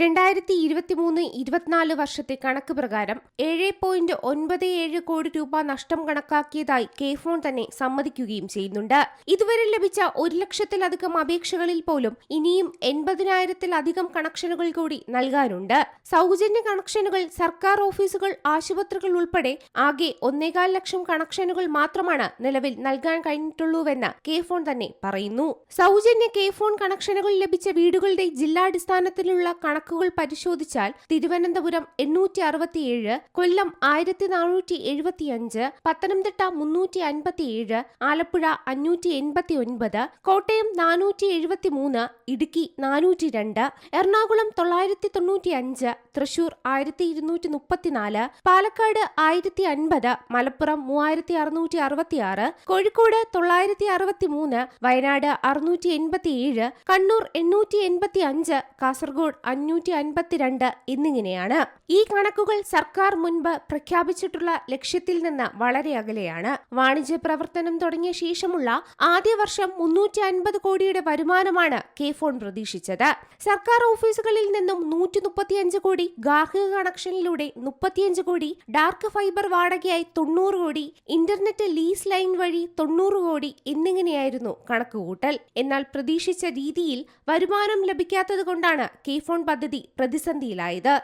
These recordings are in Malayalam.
രണ്ടായിരത്തി ഇരുപത്തിമൂന്ന് ഇരുപത്തിനാല് വർഷത്തെ കണക്ക് പ്രകാരം ഏഴ് പോയിന്റ് ഒൻപത് ഏഴ് കോടി രൂപ നഷ്ടം കണക്കാക്കിയതായി കെ ഫോൺ തന്നെ സമ്മതിക്കുകയും ചെയ്യുന്നുണ്ട്. ഇതുവരെ ലഭിച്ച ഒരു ലക്ഷത്തിലധികം അപേക്ഷകളിൽ പോലും ഇനിയും എൺപതിനായിരത്തിലധികം കണക്ഷനുകൾ കൂടി നൽകാനുണ്ട്. സൗജന്യ കണക്ഷനുകൾ സർക്കാർ ഓഫീസുകൾ ആശുപത്രികൾ ഉൾപ്പെടെ ആകെ ഒന്നേകാൽ ലക്ഷം കണക്ഷനുകൾ മാത്രമാണ് നിലവിൽ നൽകാൻ കഴിഞ്ഞിട്ടുള്ളൂവെന്ന് കെ ഫോൺ തന്നെ പറയുന്നു. സൗജന്യ കെ ഫോൺ കണക്ഷനുകൾ ലഭിച്ച വീടുകളുടെ ജില്ലാടിസ്ഥാനത്തിലുള്ള കണക്കുകൾ പരിശോധിച്ചാൽ തിരുവനന്തപുരം എണ്ണൂറ്റി അറുപത്തിയേഴ് കൊല്ലം ആയിരത്തി നാനൂറ്റി എഴുപത്തിയഞ്ച് പത്തനംതിട്ട മുന്നൂറ്റി അൻപത്തിയേഴ് ആലപ്പുഴ അഞ്ഞൂറ്റി എൺപത്തി ഒൻപത് കോട്ടയം നാനൂറ്റി എഴുപത്തി മൂന്ന് ഇടുക്കി നാനൂറ്റി രണ്ട് എറണാകുളം തൊള്ളായിരത്തി തൊണ്ണൂറ്റി അഞ്ച് തൃശൂർ ആയിരത്തി ഇരുന്നൂറ്റി മുപ്പത്തിനാല് പാലക്കാട് ആയിരത്തി അൻപത് മലപ്പുറം മൂവായിരത്തി അറുന്നൂറ്റി അറുപത്തിയാറ് കോഴിക്കോട് തൊള്ളായിരത്തി അറുപത്തി മൂന്ന് വയനാട് അറുന്നൂറ്റി എൺപത്തിയേഴ് കണ്ണൂർ എണ്ണൂറ്റി എൺപത്തി അഞ്ച് കാസർഗോഡ് അഞ്ഞൂറ്റി അൻപത്തിരണ്ട് എന്നിങ്ങനെയാണ്. ഈ കണക്കുകൾ സർക്കാർ മുൻപ് പ്രഖ്യാപിച്ചിട്ടുള്ള ലക്ഷ്യത്തിൽ നിന്ന് വളരെ അകലെയാണ്. വാണിജ്യ പ്രവർത്തനം തുടങ്ങിയ ശേഷമുള്ള ആദ്യ വർഷം മുന്നൂറ്റി അൻപത് കോടിയുടെ വരുമാനമാണ് കെ ഫോൺ പ്രതീക്ഷിച്ചത്. സർക്കാർ ഓഫീസുകളിൽ നിന്നും നൂറ്റി മുപ്പത്തിയഞ്ച് കോടി ഗാർഹിക കണക്ഷനിലൂടെ മുപ്പത്തിയഞ്ച് കോടി ഡാർക്ക് ഫൈബർ വാടകയായി തൊണ്ണൂറ് കോടി ഇന്റർനെറ്റ് ലീസ് ലൈൻ വഴി തൊണ്ണൂറ് കോടി എന്നിങ്ങനെയായിരുന്നു കണക്കുകൂട്ടൽ. എന്നാൽ പ്രതീക്ഷിച്ച രീതിയിൽ വരുമാനം ലഭിക്കാത്തത് കൊണ്ടാണ് കെ ഫോൺ പദ്ധതി പ്രതിസന്ധിയിലായത്.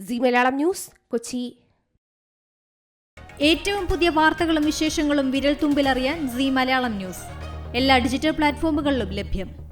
Zee Malayalam news Kochi. ഏറ്റവും പുതിയ വാർത്തകളും വിശേഷങ്ങളും വിരൽ തുമ്പിലറിയാൻ സി മലയാളം ന്യൂസ്. എല്ലാ ഡിജിറ്റൽ പ്ലാറ്റ്ഫോമുകളിലും ലഭ്യം.